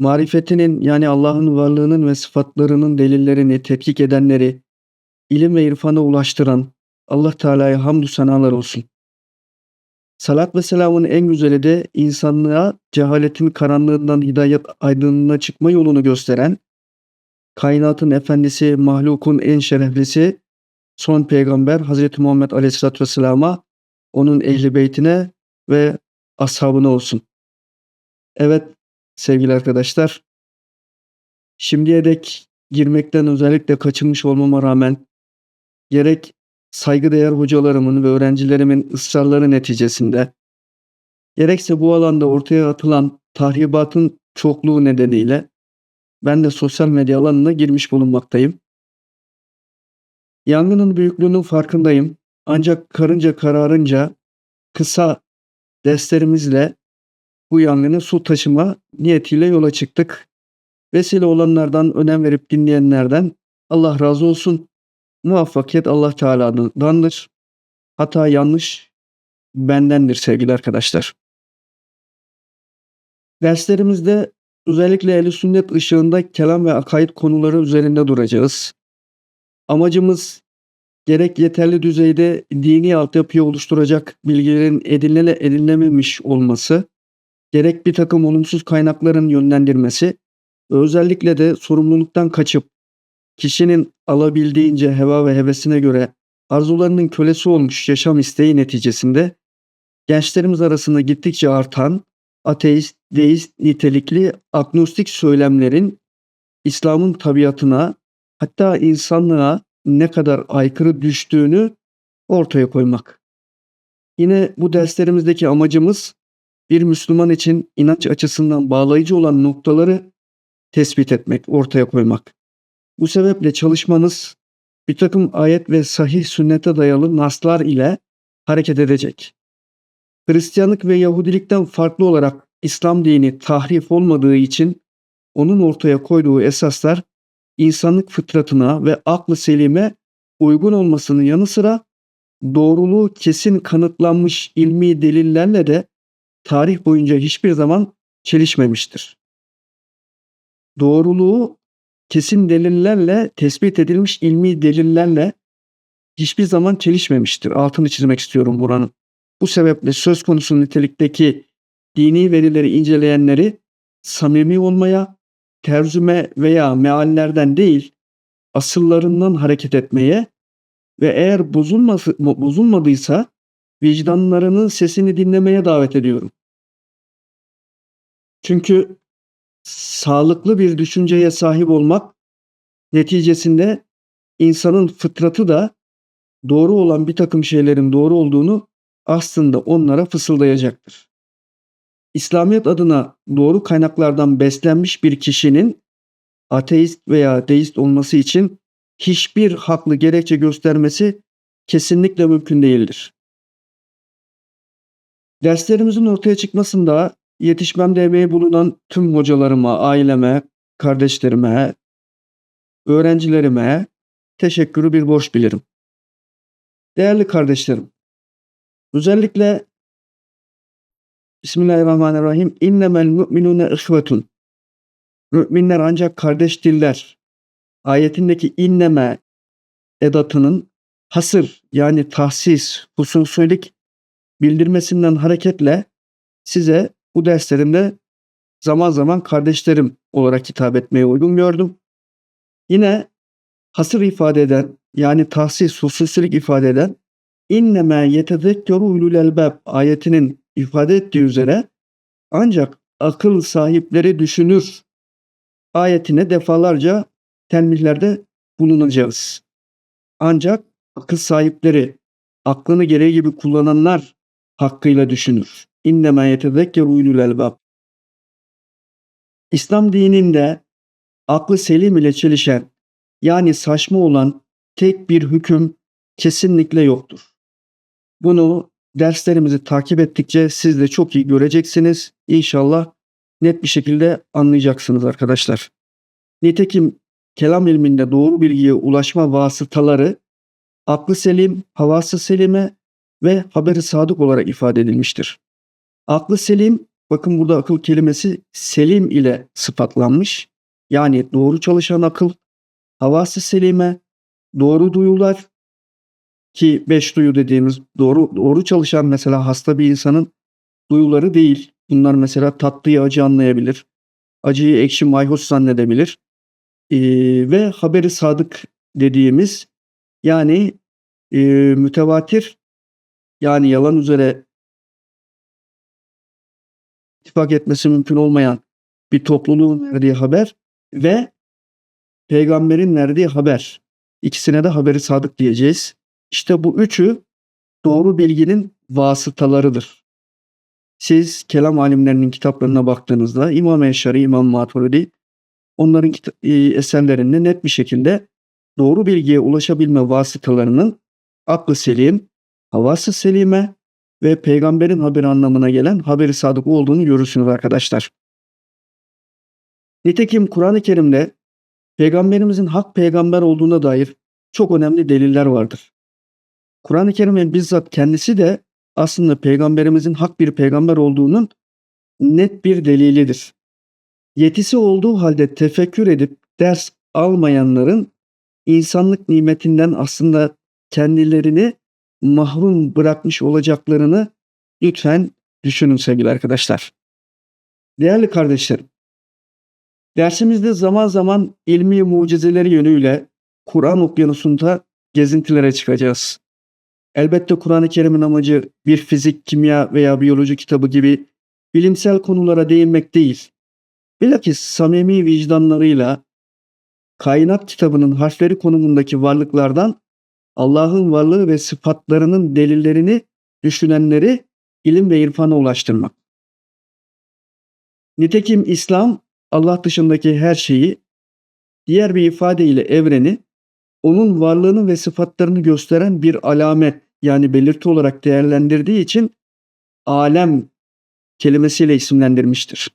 marifetinin yani Allah'ın varlığının ve sıfatlarının delillerini tetkik edenleri, ilim ve irfana ulaştıran Allah Teala'ya hamdü senalar olsun. Salat ve selamın en güzeli de insanlığa cehaletin karanlığından hidayet aydınlığına çıkma yolunu gösteren, kainatın efendisi, mahlukun en şereflisi, son peygamber Hazreti Muhammed Aleyhisselatü Vesselam'a, onun ehli beytine ve ashabına olsun. Evet sevgili arkadaşlar, şimdiye dek girmekten özellikle kaçınmış olmama rağmen gerek saygıdeğer hocalarımın ve öğrencilerimin ısrarları neticesinde gerekse bu alanda ortaya atılan tahribatın çokluğu nedeniyle ben de sosyal medya alanına girmiş bulunmaktayım. Yangının büyüklüğünün farkındayım. Ancak karınca kararınca kısa derslerimizle bu yangını su taşıma niyetiyle yola çıktık. Vesile olanlardan, önem verip dinleyenlerden Allah razı olsun. Muvaffakiyet Allah Teala'dandır. Hata yanlış bendendir sevgili arkadaşlar. Derslerimizde özellikle ehl sünnet ışığında kelam ve akaid konuları üzerinde duracağız. Amacımız gerek yeterli düzeyde dini altyapıyı oluşturacak bilgilerin edinile edinilememiş olması, gerek bir takım olumsuz kaynakların yönlendirmesi, özellikle de sorumluluktan kaçıp kişinin alabildiğince heva ve hevesine göre arzularının kölesi olmuş yaşam isteği neticesinde gençlerimiz arasında gittikçe artan ateist, deist nitelikli agnostik söylemlerin İslam'ın tabiatına hatta insanlığa ne kadar aykırı düştüğünü ortaya koymak. Yine bu derslerimizdeki amacımız bir Müslüman için inanç açısından bağlayıcı olan noktaları tespit etmek, ortaya koymak. Bu sebeple çalışmanız bir takım ayet ve sahih sünnete dayalı naslar ile hareket edecek. Hristiyanlık ve Yahudilikten farklı olarak İslam dini tahrif olmadığı için onun ortaya koyduğu esaslar insanlık fıtratına ve aklı selime uygun olmasının yanı sıra doğruluğu kesin kanıtlanmış ilmi delillerle de tarih boyunca hiçbir zaman çelişmemiştir. Doğruluğu kesin delillerle, tespit edilmiş ilmi delillerle hiçbir zaman çelişmemiştir. Altını çizmek istiyorum buranın. Bu sebeple söz konusu nitelikteki dini verileri inceleyenleri samimi olmaya, tercüme veya meallerden değil, asıllarından hareket etmeye ve eğer bozulması, bozulmadıysa vicdanlarının sesini dinlemeye davet ediyorum. Çünkü sağlıklı bir düşünceye sahip olmak neticesinde insanın fıtratı da doğru olan bir takım şeylerin doğru olduğunu aslında onlara fısıldayacaktır. İslamiyet adına doğru kaynaklardan beslenmiş bir kişinin ateist veya deist olması için hiçbir haklı gerekçe göstermesi kesinlikle mümkün değildir. Derslerimizin ortaya çıkmasında yetişmemde emeği bulunan tüm hocalarıma, aileme, kardeşlerime, öğrencilerime teşekkürü bir borç bilirim. Değerli kardeşlerim, özellikle Bismillahirrahmanirrahim. İnnemel mu'minune ihvetun. Müminler ancak kardeş diller. Ayetindeki inneme edatının hasır yani tahsis, hususilik bildirmesinden hareketle size bu derslerimde zaman zaman kardeşlerim olarak hitap etmeye uygun gördüm. Yine hasır ifade eden yani tahsis, hususilik ifade eden inneme yetezekkeru ulul elbab ayetinin ifade ettiği üzere ancak akıl sahipleri düşünür ayetine defalarca telmihlerde bulunacağız. Ancak akıl sahipleri aklını gereği gibi kullananlar hakkıyla düşünür. İnnemâ yetezekkeru ulul elbab. İslam dininde aklı selim ile çelişen yani saçma olan tek bir hüküm kesinlikle yoktur. Bunu derslerimizi takip ettikçe siz de çok iyi göreceksiniz. İnşallah net bir şekilde anlayacaksınız arkadaşlar. Nitekim kelam ilminde doğru bilgiye ulaşma vasıtaları aklı selim, havası selime ve haberi sadık olarak ifade edilmiştir. Aklı selim, bakın burada akıl kelimesi selim ile sıfatlanmış. Yani doğru çalışan akıl, havası selime, doğru duyular ki beş duyu dediğimiz doğru doğru çalışan mesela hasta bir insanın duyuları değil. Bunlar mesela tatlıyı acı anlayabilir. Acıyı ekşi mayhoş zannedebilir. Ee, ve haberi sadık dediğimiz yani e, mütevatir yani yalan üzere ittifak etmesi mümkün olmayan bir topluluğun verdiği haber ve peygamberin verdiği haber. İkisine de haberi sadık diyeceğiz. İşte bu üçü doğru bilginin vasıtalarıdır. Siz kelam alimlerinin kitaplarına baktığınızda İmam Eşari, İmam Maturidi onların e, eserlerinde net bir şekilde doğru bilgiye ulaşabilme vasıtalarının aklı selim, havası selime ve peygamberin haberi anlamına gelen haberi sadık olduğunu görürsünüz arkadaşlar. Nitekim Kur'an-ı Kerim'de peygamberimizin hak peygamber olduğuna dair çok önemli deliller vardır. Kur'an-ı Kerim'in bizzat kendisi de aslında peygamberimizin hak bir peygamber olduğunun net bir delilidir. Yetisi olduğu halde tefekkür edip ders almayanların insanlık nimetinden aslında kendilerini mahrum bırakmış olacaklarını lütfen düşünün sevgili arkadaşlar. Değerli kardeşlerim, dersimizde zaman zaman ilmi mucizeleri yönüyle Kur'an okyanusunda gezintilere çıkacağız. Elbette Kur'an-ı Kerim'in amacı bir fizik, kimya veya biyoloji kitabı gibi bilimsel konulara değinmek değil. Bilakis samimi vicdanlarıyla kainat kitabının harfleri konumundaki varlıklardan Allah'ın varlığı ve sıfatlarının delillerini düşünenleri ilim ve irfana ulaştırmak. Nitekim İslam Allah dışındaki her şeyi, diğer bir ifadeyle evreni, onun varlığını ve sıfatlarını gösteren bir alamet yani belirti olarak değerlendirdiği için alem kelimesiyle isimlendirmiştir.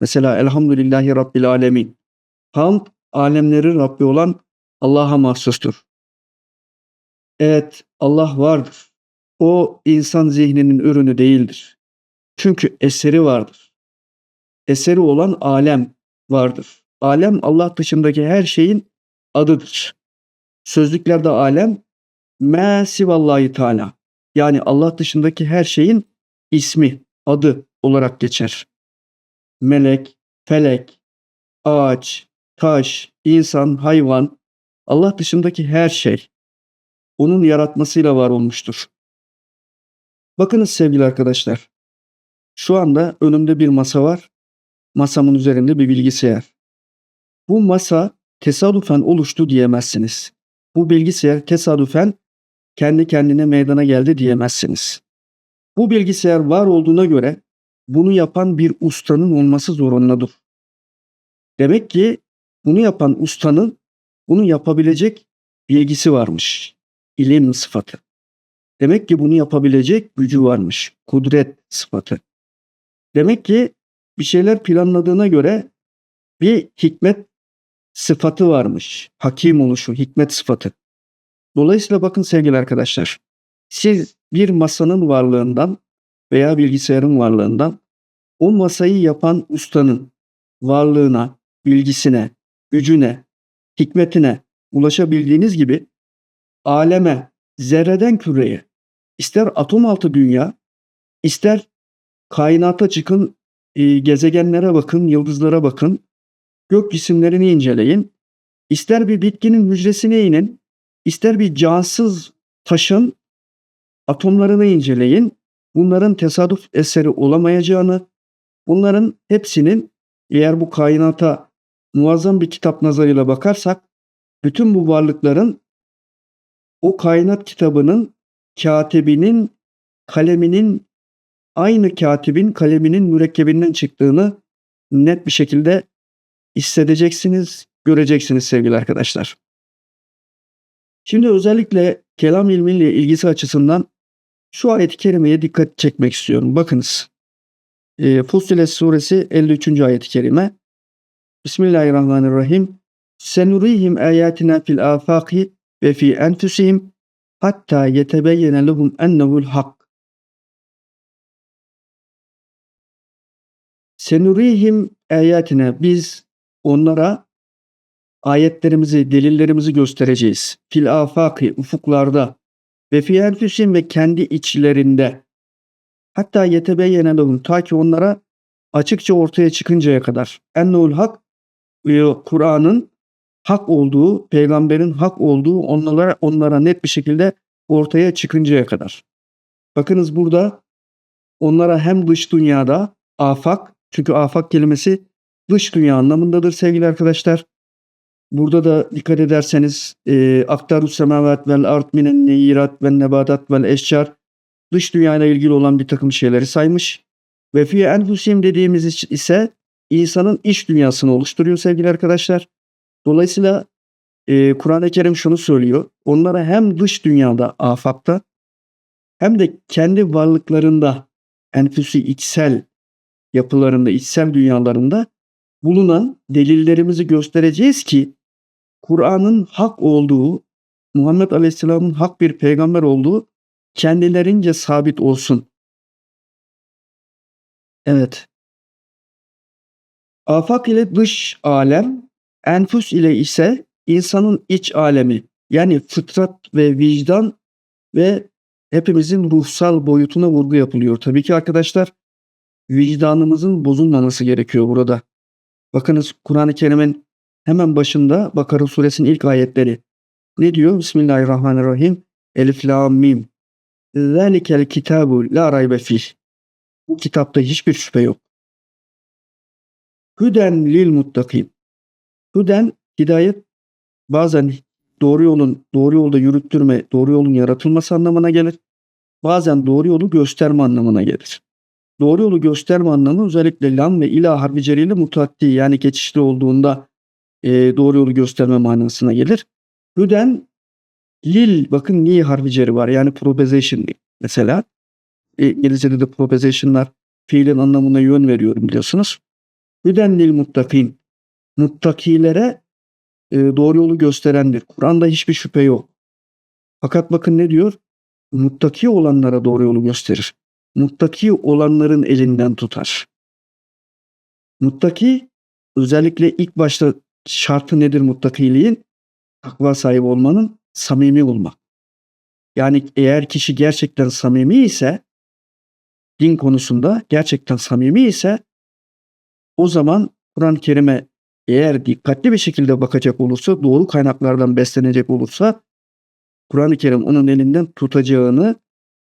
Mesela Elhamdülillahi Rabbil Alemin. Hamd alemlerin Rabbi olan Allah'a mahsustur. Evet Allah vardır. O insan zihninin ürünü değildir. Çünkü eseri vardır. Eseri olan alem vardır. Alem Allah dışındaki her şeyin adıdır. Sözlüklerde alem me sivallahi teala. Yani Allah dışındaki her şeyin ismi, adı olarak geçer. Melek, felek, ağaç, taş, insan, hayvan, Allah dışındaki her şey onun yaratmasıyla var olmuştur. Bakınız sevgili arkadaşlar. Şu anda önümde bir masa var. Masamın üzerinde bir bilgisayar. Bu masa tesadüfen oluştu diyemezsiniz. Bu bilgisayar tesadüfen kendi kendine meydana geldi diyemezsiniz. Bu bilgisayar var olduğuna göre bunu yapan bir ustanın olması zorundadır. Demek ki bunu yapan ustanın bunu yapabilecek bilgisi varmış. İlim sıfatı. Demek ki bunu yapabilecek gücü varmış. Kudret sıfatı. Demek ki bir şeyler planladığına göre bir hikmet sıfatı varmış. Hakim oluşu, hikmet sıfatı. Dolayısıyla bakın sevgili arkadaşlar. Siz bir masanın varlığından veya bilgisayarın varlığından o masayı yapan ustanın varlığına, bilgisine, gücüne, hikmetine ulaşabildiğiniz gibi aleme, zerreden küreye, ister atom altı dünya, ister kainata çıkın, e, gezegenlere bakın, yıldızlara bakın, gök cisimlerini inceleyin, ister bir bitkinin hücresine inin, ister bir cansız taşın atomlarını inceleyin. Bunların tesadüf eseri olamayacağını, bunların hepsinin eğer bu kainata muazzam bir kitap nazarıyla bakarsak bütün bu varlıkların o kainat kitabının katibinin kaleminin aynı katibin kaleminin mürekkebinden çıktığını net bir şekilde hissedeceksiniz, göreceksiniz sevgili arkadaşlar. Şimdi özellikle kelam ilmiyle ilgisi açısından şu ayet-i kerimeye dikkat çekmek istiyorum. Bakınız. Eee, Fussilet suresi 53. ayet-i kerime. Bismillahirrahmanirrahim. Senurihim ayatina fil afaki ve fi enfusihim hatta yetebeyyene lehum ennehu'l hak. Senurihim ayatina biz onlara ayetlerimizi, delillerimizi göstereceğiz. Fil afaki ufuklarda ve fi enfusihim ve kendi içlerinde. Hatta yetebeyyene lehum ta ki onlara açıkça ortaya çıkıncaya kadar. Ennehu'l hak e, Kur'an'ın hak olduğu, peygamberin hak olduğu onlara onlara net bir şekilde ortaya çıkıncaya kadar. Bakınız burada onlara hem dış dünyada afak çünkü afak kelimesi dış dünya anlamındadır sevgili arkadaşlar. Burada da dikkat ederseniz e, aktarus semavat vel art minen neyirat ve nebatat vel eşcar dış dünyayla ilgili olan bir takım şeyleri saymış. Ve fi enfusim dediğimiz ise insanın iç dünyasını oluşturuyor sevgili arkadaşlar. Dolayısıyla e, Kur'an-ı Kerim şunu söylüyor. Onlara hem dış dünyada, afakta hem de kendi varlıklarında, enfüsi içsel yapılarında, içsel dünyalarında bulunan delillerimizi göstereceğiz ki Kur'an'ın hak olduğu, Muhammed Aleyhisselam'ın hak bir peygamber olduğu kendilerince sabit olsun. Evet. Afak ile dış alem, enfus ile ise insanın iç alemi yani fıtrat ve vicdan ve hepimizin ruhsal boyutuna vurgu yapılıyor. Tabii ki arkadaşlar vicdanımızın bozulmaması gerekiyor burada. Bakınız Kur'an-ı Kerim'in hemen başında Bakara suresinin ilk ayetleri. Ne diyor? Bismillahirrahmanirrahim. Elif lam mim. Zalikel kitabu la raybe fih. Bu kitapta hiçbir şüphe yok. Hüden lil muttakin. Hüden hidayet bazen doğru yolun doğru yolda yürüttürme, doğru yolun yaratılması anlamına gelir. Bazen doğru yolu gösterme anlamına gelir. Doğru yolu gösterme anlamı özellikle lam ve ila harfi ceriyle mutaddi yani geçişli olduğunda e, doğru yolu gösterme manasına gelir. Hüden lil bakın ni harfi ceri var yani proposition mesela. E, İngilizce'de de proposition'lar fiilin anlamına yön veriyor biliyorsunuz. Hüden lil muttakin. Muttakilere e, doğru yolu gösterendir. Kur'an'da hiçbir şüphe yok. Fakat bakın ne diyor? Muttaki olanlara doğru yolu gösterir. Muttaki olanların elinden tutar. Muttaki özellikle ilk başta şartı nedir muttakiliğin? Takva sahibi olmanın samimi olmak. Yani eğer kişi gerçekten samimi ise din konusunda gerçekten samimi ise o zaman Kur'an-ı Kerim'e eğer dikkatli bir şekilde bakacak olursa, doğru kaynaklardan beslenecek olursa Kur'an-ı Kerim onun elinden tutacağını,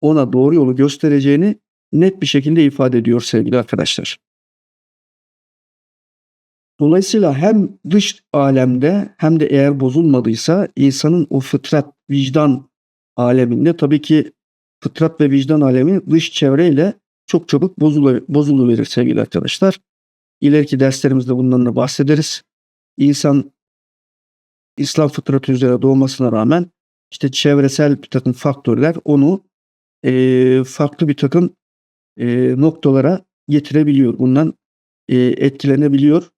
ona doğru yolu göstereceğini net bir şekilde ifade ediyor sevgili arkadaşlar. Dolayısıyla hem dış alemde hem de eğer bozulmadıysa insanın o fıtrat, vicdan aleminde tabii ki fıtrat ve vicdan alemi dış çevreyle çok çabuk bozulu, bozuluverir sevgili arkadaşlar. İleriki derslerimizde bundan da bahsederiz. İnsan İslam fıtratı üzere doğmasına rağmen işte çevresel bir takım faktörler onu e, farklı bir takım e, noktalara getirebiliyor. Bundan e, etkilenebiliyor.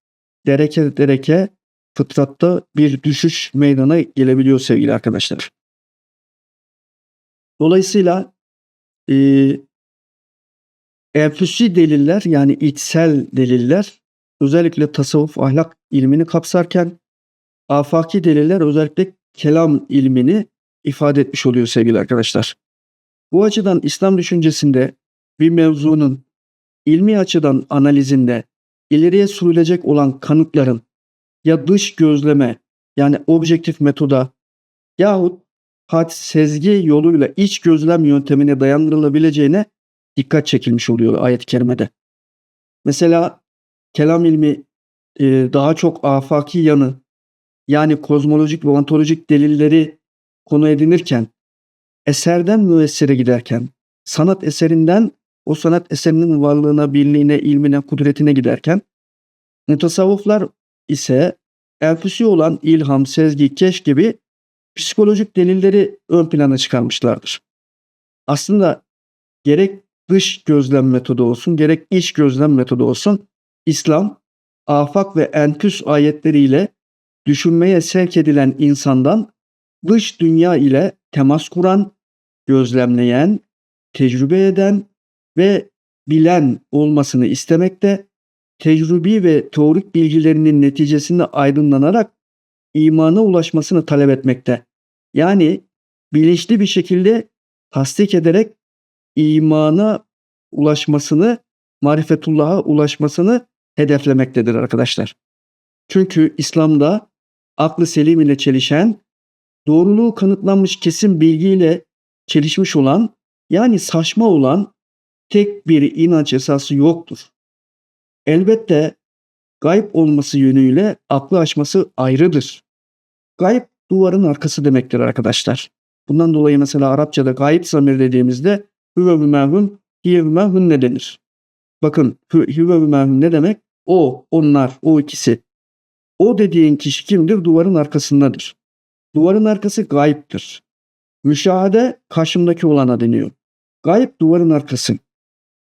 Dereke dereke fıtratta bir düşüş meydana gelebiliyor sevgili arkadaşlar. Dolayısıyla e, enfüsi deliller yani içsel deliller özellikle tasavvuf ahlak ilmini kapsarken afaki deliller özellikle kelam ilmini ifade etmiş oluyor sevgili arkadaşlar. Bu açıdan İslam düşüncesinde bir mevzunun ilmi açıdan analizinde ileriye sürülecek olan kanıtların ya dış gözleme yani objektif metoda yahut had sezgi yoluyla iç gözlem yöntemine dayandırılabileceğine dikkat çekilmiş oluyor ayet-i kerimede. Mesela kelam ilmi e, daha çok afaki yanı yani kozmolojik ve ontolojik delilleri konu edinirken eserden müessire giderken sanat eserinden o sanat eserinin varlığına, birliğine, ilmine, kudretine giderken mutasavvıflar ise enfüsi olan ilham, sezgi, keş gibi psikolojik delilleri ön plana çıkarmışlardır. Aslında gerek dış gözlem metodu olsun, gerek iç gözlem metodu olsun, İslam, afak ve enfüs ayetleriyle düşünmeye sevk edilen insandan dış dünya ile temas kuran, gözlemleyen, tecrübe eden ve bilen olmasını istemekte, tecrübi ve teorik bilgilerinin neticesinde aydınlanarak imana ulaşmasını talep etmekte. Yani bilinçli bir şekilde tasdik ederek imana ulaşmasını, marifetullah'a ulaşmasını hedeflemektedir arkadaşlar. Çünkü İslam'da aklı selim ile çelişen, doğruluğu kanıtlanmış kesin bilgiyle çelişmiş olan, yani saçma olan tek bir inanç esası yoktur. Elbette gayb olması yönüyle aklı aşması ayrıdır. Gayb duvarın arkası demektir arkadaşlar. Bundan dolayı mesela Arapçada gayb zamir dediğimizde hüve ve mehun, hiye ve mehun ne denir? Bakın hü- hüve ve mehun ne demek? O, onlar, o ikisi. O dediğin kişi kimdir? Duvarın arkasındadır. Duvarın arkası gayiptir. Müşahede karşımdaki olana deniyor. Gayb duvarın arkası.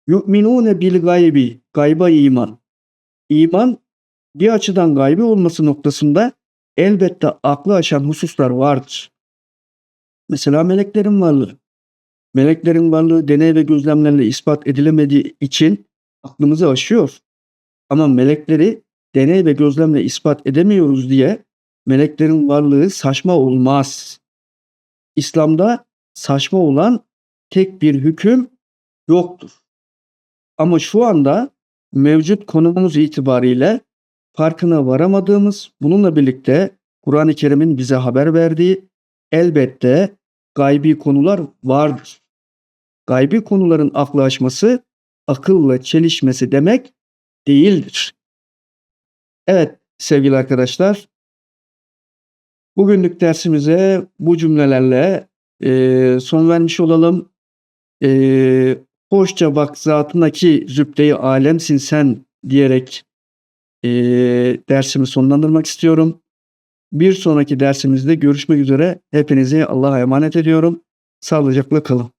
Yu'minune bil gaybi. Gayba iman. İman bir açıdan gaybi olması noktasında elbette aklı aşan hususlar vardır. Mesela meleklerin varlığı. Meleklerin varlığı deney ve gözlemlerle ispat edilemediği için aklımızı aşıyor. Ama melekleri deney ve gözlemle ispat edemiyoruz diye meleklerin varlığı saçma olmaz. İslam'da saçma olan tek bir hüküm yoktur. Ama şu anda mevcut konumumuz itibariyle farkına varamadığımız, bununla birlikte Kur'an-ı Kerim'in bize haber verdiği elbette gaybi konular vardır. Gaybi konuların aklı aşması, akılla çelişmesi demek değildir. Evet sevgili arkadaşlar, bugünlük dersimize bu cümlelerle eee, son vermiş olalım. Eee, hoşça bak zatındaki zübde-i alemsin sen diyerek eee, dersimi sonlandırmak istiyorum. Bir sonraki dersimizde görüşmek üzere. Hepinizi Allah'a emanet ediyorum. Sağlıcakla kalın.